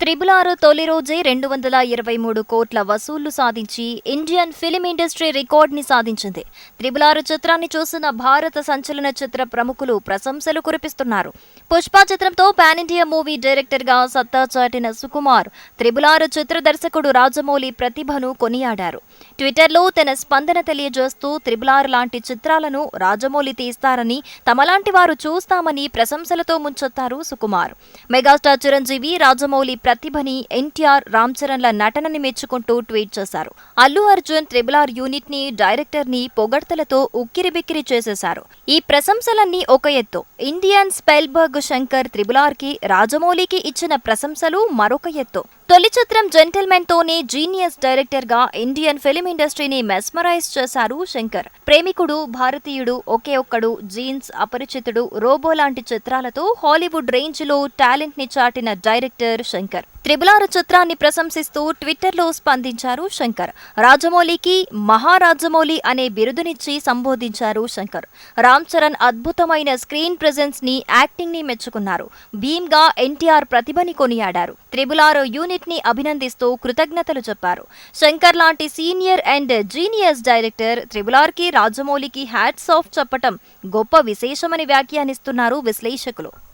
Triple ఆరు తొలి రోజే రెండు వందల ఇరవై మూడు కోట్ల వసూళ్ళు సాధించి ఇండియన్ ఫిలిం ఇండస్ట్రీ రికార్డుని సాధించింది. త్రిబుల్ ఆరు చిత్రాన్ని చూసిన భారత సంచలన చిత్ర ప్రముఖులు ప్రశంసలు కురిపిస్తున్నారు. పుష్ప చిత్రంతో పాన్ ఇండియా మూవీ డైరెక్టర్గా సత్తా చాటిన సుకుమార్ త్రిబుల్ ఆరు చిత్ర దర్శకుడు రాజమౌళి ప్రతిభను కొనియాడారు. ట్విట్టర్లో తన స్పందన తెలియజేస్తూ త్రిబుల్ ఆరు లాంటి చిత్రాలను రాజమౌళి తీస్తారని తమలాంటి వారు చూస్తామని ప్రశంసలతో ముంచెత్తారు సుకుమార్. మెగాస్టార్ చిరంజీవి రాజమౌళి ప్రతిభని ఎన్టీఆర్ రామ్ చరణ్ల నటనని మెచ్చుకుంటూ ట్వీట్ చేశారు. అల్లు అర్జున్ త్రిబుల్ ఆర్ యూనిట్ని డైరెక్టర్ని పొగడ్తలతో ఉక్కిరిబిక్కిరి చేసేశారు. ఈ ప్రశంసలన్నీ ఒక ఎత్తు. ఇండియన్ స్పెల్బర్గ్ శంకర్ త్రిబుల్ ఆర్కి రాజమౌళికి ఇచ్చిన ప్రశంసలు మరొక ఎత్తు. తొలి చిత్రం జెంటిల్మెన్ తోనే జీనియస్ డైరెక్టర్గా ఇండియన్ ఫిలిం ఇండస్ట్రీని మెస్మరైజ్ చేశారు శంకర్. ప్రేమికుడు భారతీయుడు ఒకే ఒక్కడు జీన్స్ అపరిచితుడు రోబో లాంటి చిత్రాలతో హాలీవుడ్ రేంజ్లో టాలెంట్ని చాటిన డైరెక్టర్ శంకర్. త్రిబులారు చిత్రాన్ని ప్రశంసిస్తూ ట్విట్టర్లో స్పందించారు శంకర్. రాజమౌళికి మహారాజమౌళి అనే బిరుదునిచ్చి సంబోధించారు శంకర్. రామ్ చరణ్ అద్భుతమైన స్క్రీన్ ప్రెజెన్స్ని యాక్టింగ్ని మెచ్చుకున్నారు. భీమ్గా ఎన్టీఆర్ ప్రతిభని కొనియాడారు. త్రిబులారు యూనిట్ ని అభినందిస్తూ కృతజ్ఞతలు చెప్పారు. శంకర్ లాంటి సీనియర్ అండ్ జీనియస్ డైరెక్టర్ త్రిబులార్కి రాజమౌళికి హ్యాట్స్ ఆఫ్ చెప్పటం గొప్ప విశేషమని వ్యాఖ్యానిస్తున్నారు విశ్లేషకులు.